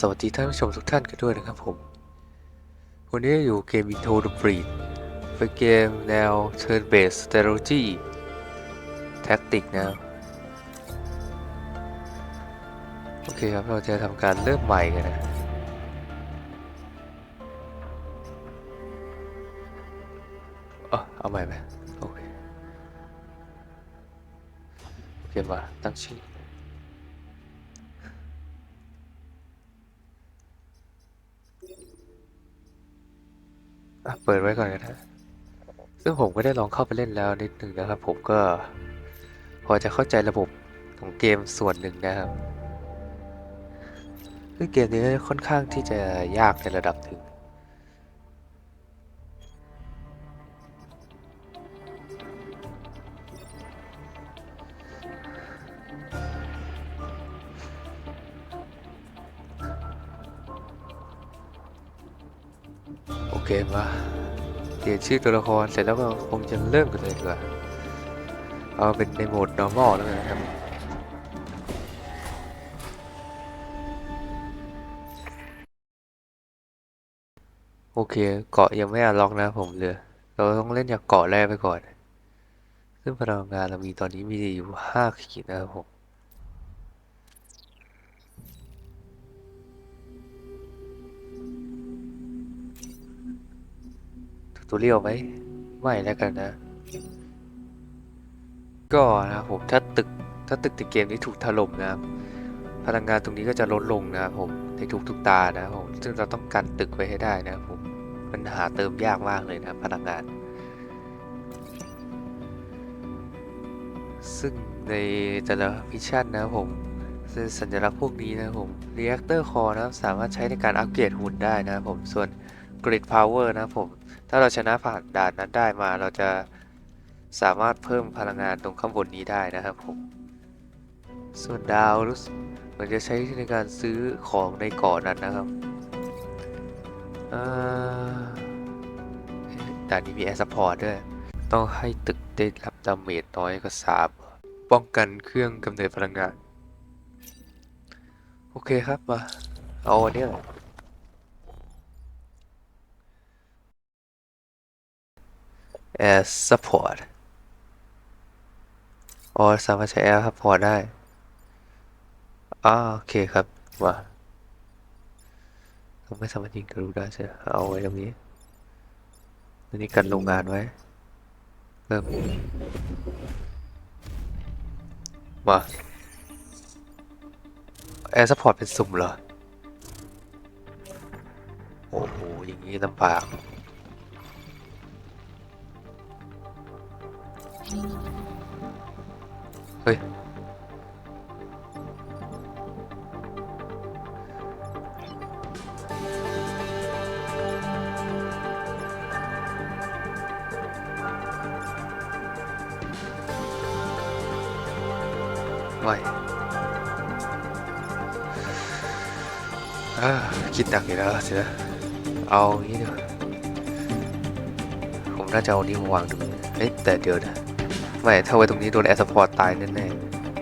สวัสดีท่านผู้ชมทุกท่านกันด้วยนะครับผม วันนี้อยู่เกม Into the Breed เป็นเกมแนว Turn Based Strategy Tactic นะ โอเคครับ เราจะทำการเริ่มใหม่กันนะเออเอาใหม่ไหมโอเค โอเคมาตั้งชื่อ เปิดไว้ก่อนกันนะซึ่งผมก็ได้ลองเข้าไปเล่นแล้วนิดหนึ่งนะครับ ผมก็พอจะเข้าใจระบบของเกมส่วนหนึ่งนะครับซึ่งเกมนี้ค่อนข้างที่จะยากในระดับหนึ่ง เคมาเปลี่ยนชื่อตัวละครเสร็จแล้วก็คงจะเริ่มกันเลยดีกว่า เอาเป็นในโหมด normal แล้วกันะครับโอเค เกาะยังไม่อาล็อกนะผมเลือ เราต้องเล่นจากเกาะแรกไปก่อน ซึ่งพลังงานเรามีตอนนี้มีอยู่ห้าขีดนะครับผม ตอเรียลไหมไม่แล้วกันนะ ก็นะผมถ้าตึกถ้าตึกในเกมนี้ถูกถล่มนะครับพลังงานตรงนี้ก็จะลดลงนะครับผมในทุกๆตานะครับผมซึ่งเราต้องกันตึกไว้ให้ได้นะครับผมมันหาเติมยากมากเลยนะพลังงาน ซึ่งในแต่ละมิชชั่นนะครับผมสัญลักษณ์พวกนี้นะครับผม Reactor Core นะครับสามารถใช้ในการอัปเกรดหุ่นได้นะครับผมส่วน Grid Power นะครับผม ถ้าเราชนะผ่านด่านนั้นได้มาเราจะสามารถเพิ่มพลังงานตรงข้างบนนี้ได้นะครับผม ส่วนดาวรู้สึกมันจะใช้ในการซื้อของในเกาะนั้นนะครับด่านนี้มีแอร์ซัพพอร์ตด้วย ต้องให้ตึกได้รับดาเมจน้อยกว่าสามป้องกันเครื่องกำเนิดพลังงาน โอเคครับมา เอาอันนี้ แหละ Air Support อ๋อสามารถใช้ Air Support ได้อ่าโอเคครับมาเราไม่สามารถยิงทะลุได้ใช่เอาไว้ตรงนี้อันนี้กันโรงงานไว้เริ่มมา Air Support เป็นสุ่มเหรอ โอ้โห อย่างนี้ลำบาก เฮ้ยไม่อ่าคิดหนักอยู่แล้วสินะเอ ไม่ถ้าไว้ตรงนี้โดนแอร์สปอร์ตตายแน่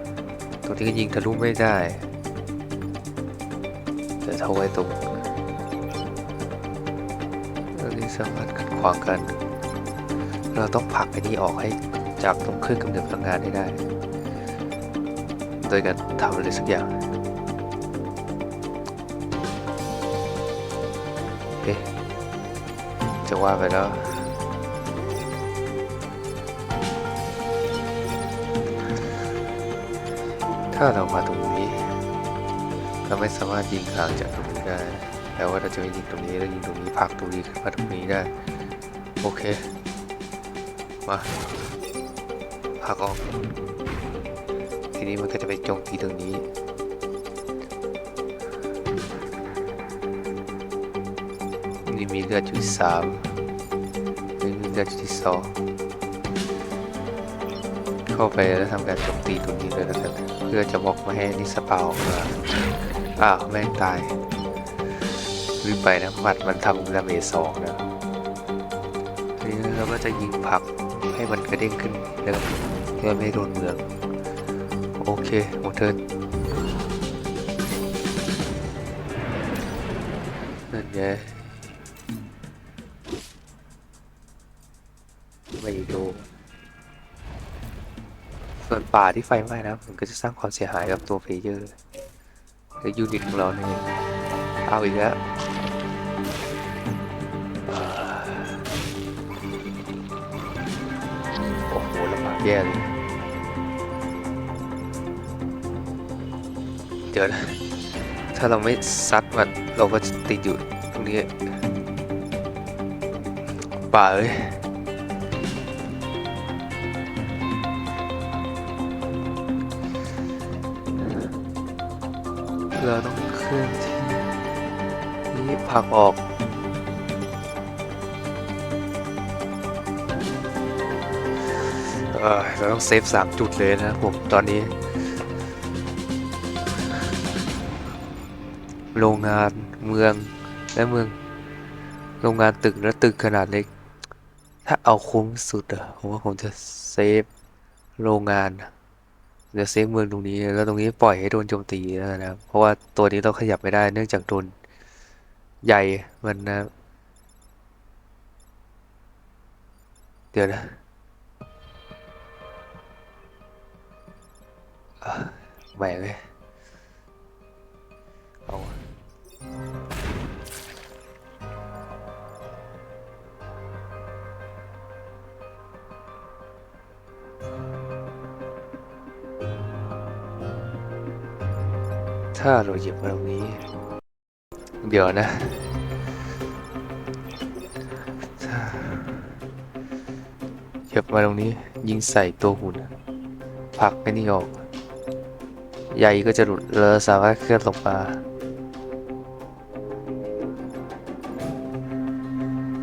ๆตรงนี้ก็ยิงทะลุไม่ได้แต่ถ้าไว้ตรงตรงนี้สามารถขัดขวางกัน เราต้องผลักไอ้นี้ออกให้จากตรงเครื่องกำเนิดพลังงานให้ได้ โดยการทำอะไรสักอย่างเอ๊ะจะว่าไปแล้ว ถ้าเรามาตรงนี้เราไม่สามารถยิงห่างจากตรงนี้ได้แปลว่าเราจะไม่ยิงตรงนี้แล้วยิงตรงนี้ผลักตรงนี้ขึ้นมาตรงนี้ได้ โอเค มาผลักออกทีนี้มันก็จะไปโจมตีตรงนี้นี่มีเลือดอยู่สามนี่มีเลือดอยู่ที่สอง เข้าไปแล้วทำการโจมตีตรงนี้เลยแล้วกันเพื่อจะบอกไมาให้นิสปาออกมาอ้าวแม่งตายลืมไปนะหมัดมันทำดาเมจสองนะทีนี้เราก็จะยิงผักให้มันกระเด้งขึ้นเดิมเพื่อไม่โดนเมือง โอเคหมดเทิร์นนั่นไง ส่วนป่าที่ไฟไหม้นะมันก็จะสร้างความเสียหายกับตัวเพลเยอร์หรือยูนิตของเราเนี่ยเอาอีกแล้วโอ้โหลำบากแย่เลยเดี๋ยวนะถ้าเราไม่ซัดมันเราก็จะติดอยู่ตรงนี้ป่าเอ้ย ผักออก เราต้องเซฟสามจุดเลยนะผมตอนนี้ โรงงานเมืองและเมือง โรงงานตึกและตึกขนาดเล็ก ถ้าเอาคุ้มสุดอะผมว่าผมจะเซฟโรงงานจะเซฟเมืองตรงนี้ แล้วตรงนี้ปล่อยให้โดนโจมตีแล้วนนะครับ เพราะว่าตัวนี้เราขยับไม่ได้เนื่องจากโดน ใหญ่มันนะ เดี๋ยวนะแหม่เลยเอาถ้าเราหยิบตรงนี้ เดียวนะถ้าหยิบมาตรงนี้ยิงใส่ตัวหุ่นผลักไอ้นี่ออกใยก็จะหลุดแล้วสามารถเคลื่อนลงมา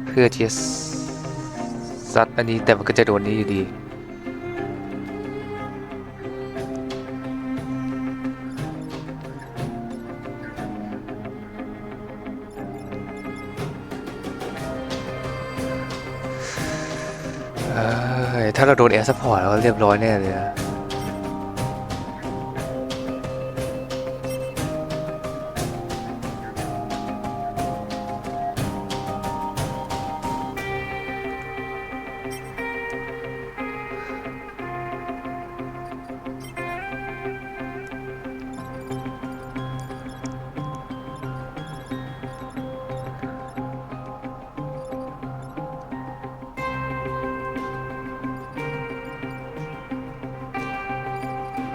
เพื่อที่จะซัดอันนี้แต่มันก็จะโดนนี้อยู่ดี โดนแอร์ซัพพอร์ตแล้วเรียบร้อยแน่เลยนะ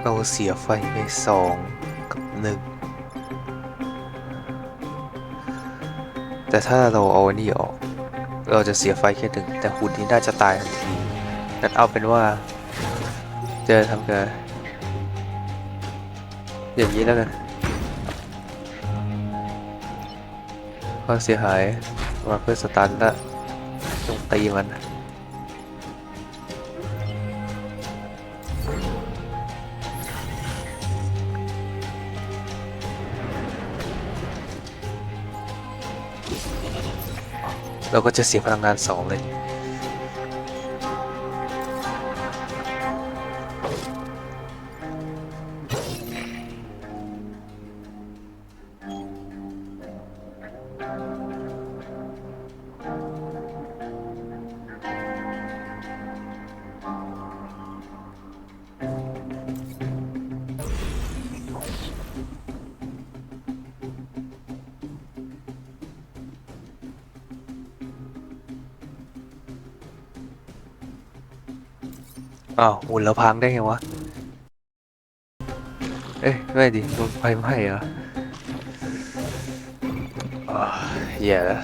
เราเสียไฟไปสองกับหนึ่งแต่ถ้าเราเอาอันนี้ออก เราจะเสียไฟแค่หนึ่งแต่หุ่นนี้น่าจะตายทันทีงั้นเอาเป็นว่าจะทำกันอย่างนี้แล้วกันความเสียหายมาเพื่อสตันและจงตีมัน เราก็จะเสียพลังงานสองเลย อ้าวหุ่นเราพังได้ไงวะ เอ้ยไม่ดิโดนไฟไหม้เหรออ่าแย่แล้ว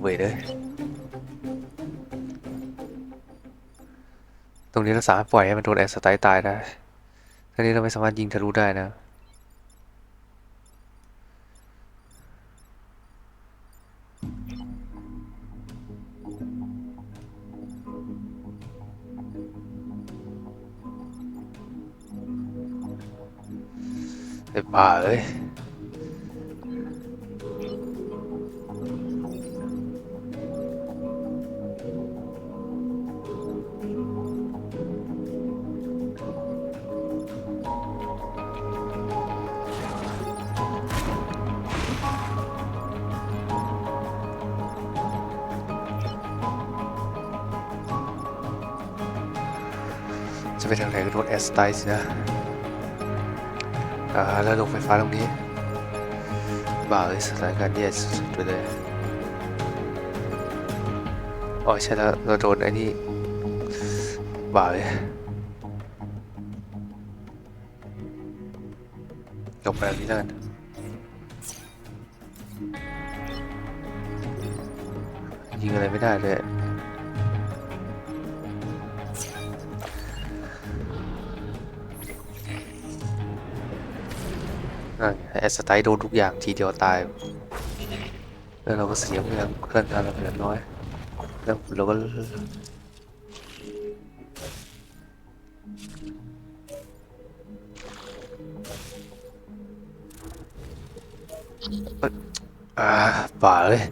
เว้ยเลยตรงนี้เราสามารถปล่อยให้มันโดนแอร์สไตล์ตายได้ทีนี้เราไม่สามารถยิงทะลุได้นะ ไอ้ป่าเอ้ยจะไปทางไหนก็โดแอสไตส์นะ อ่าแล้วลงไฟฟ้าตรงนี้ บ่าเลยสถานการณ์แย่สุดๆไปเลยอ๋อใช่แล้วเราโดนไอ้นี่บ่าเลยลงไปแบบนี้แล้วกันยิงอะไรไม่ได้เลย แอสไตล์โดนทุกอย่างทีเดียวตายแล้วเราก็เสียเพื่อนเพื่อนกันเราเหลือน้อยแล้วเราก็อ้ยอ่าป่าเลย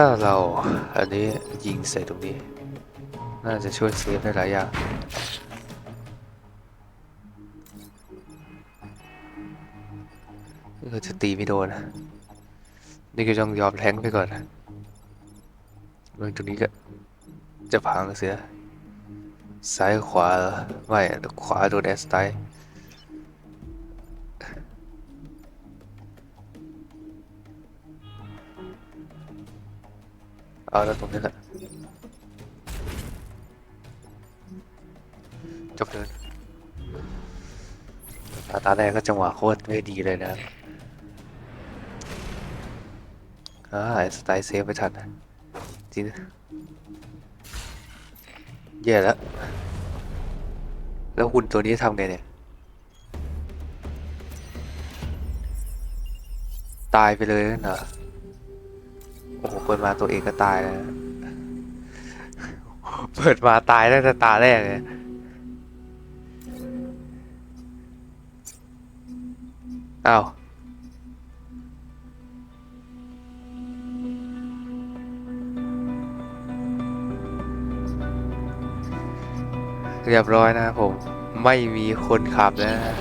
ถ้าเราอันนี้ยิงใส่ตรงนี้ น่าจะช่วยเซฟได้หลายอย่างก็จะตีไม่โดนนะนี่ก็ต้องยอมแทงไปก่อนเรื่องตรงนี้ก็จะพังเสียซ้ายขวาไม่ขวาโดนแอสไตล์ เอาแล้วตรงนี้แหละจบเดินตาตาแรกก็จังหวะโคตรไม่ดีเลยนะอ่าสไตล์เซฟไม่ทันจริงนะแย่แล้ว แล้วหุ่นตัวนี้ทำไงเนี่ย ตายไปเลยนั่นเหรอ โอ้โห เปิดมาตัวเองก็ตายแล้ว เปิดมาตายตั้งแต่ตาแรกเลยอ้าวเรียบร้อยนะครับผม ไม่มีคนขับแล้วนะ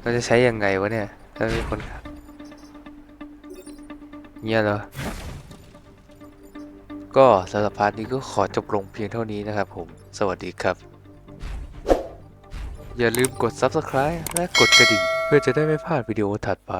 เราจะใช้ยังไงวะเนี่ย ถ้าไม่มีคนขับเงี้ยเหรอ ก็สำหรับพาร์ทนี้ก็ขอจบลงเพียงเท่านี้นะครับผม สวัสดีครับ อย่าลืมกด Subscribe และกดกระดิ่ง เพื่อจะได้ไม่พลาดวิดีโอถัดไป